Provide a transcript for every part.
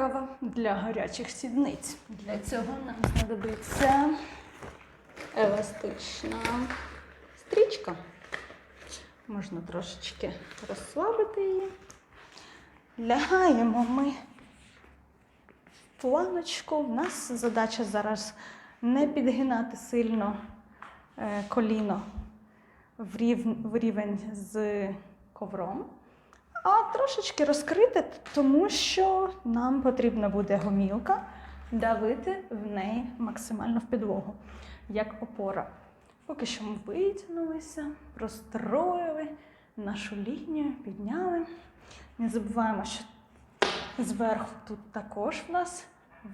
вправа для гарячих сідниць. Для цього нам знадобиться еластична стрічка. Можна трошечки розслабити її. Лягаємо ми в планочку. У нас задача зараз не підгинати сильно е, коліно в рівень з ковром, а трошечки розкрити, тому що нам потрібна буде гомілка давити в неї максимально в підлогу, як опора. Поки що ми витягнулися, простроїли нашу лінію, підняли. Не забуваємо, що зверху тут також в нас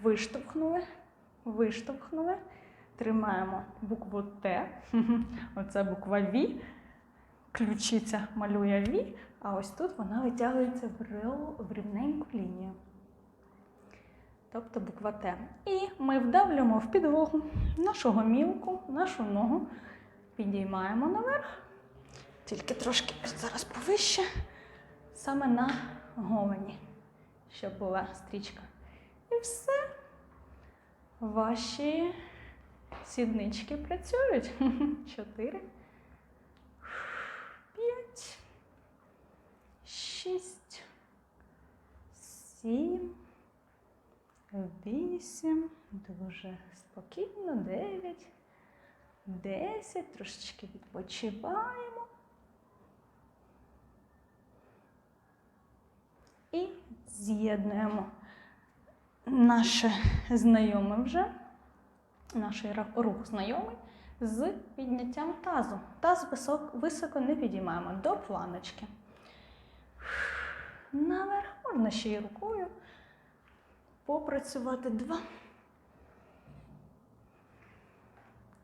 виштовхнули, виштовхнули. Тримаємо букву Т. Оце буква Ві. Ключиця малює Ві, а ось тут вона витягується в рівненьку лінію. Тобто буква Т. І ми вдавлюємо в підлогу нашу гомілку, нашу ногу, підіймаємо наверх, тільки трошки зараз повище, саме на голені, щоб була стрічка. І все. Ваші сіднички працюють. Чотири. П'ять. Шість. Сім. Вісім. Дуже спокійно. Дев'ять. Десять. Трошечки відпочиваємо. І з'єднуємо наше знайоме вже, наш рух знайомий з підняттям тазу. Таз високо, не підіймаємо до планочки. Наверх можна ще й рукою попрацювати два.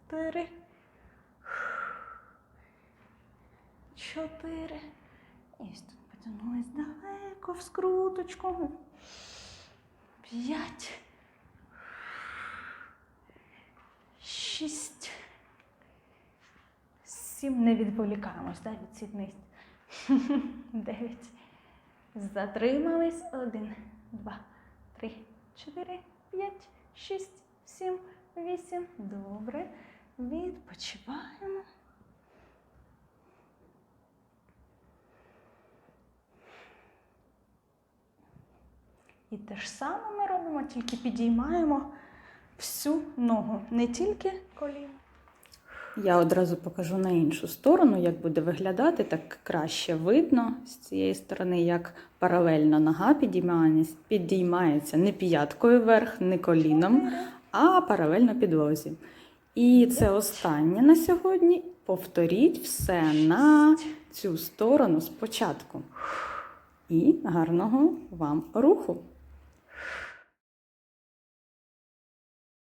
Три. Чотири. І тут потягнулись далеко в скруточку. П'ять. Шість. Сім. Не відволікаємось, да, від сідниць. Дев'ять. Затримались. Один, два, три, чотири, п'ять, шість, сім, вісім. Добре. Відпочиваємо. І те ж саме ми робимо, тільки підіймаємо всю ногу, не тільки коліно. Я одразу покажу на іншу сторону, як буде виглядати, так краще видно з цієї сторони, як паралельно нога підіймається, не п'яткою вверх, не коліном, а паралельно підлозі. І це останнє на сьогодні. Повторіть все на цю сторону спочатку. І гарного вам руху!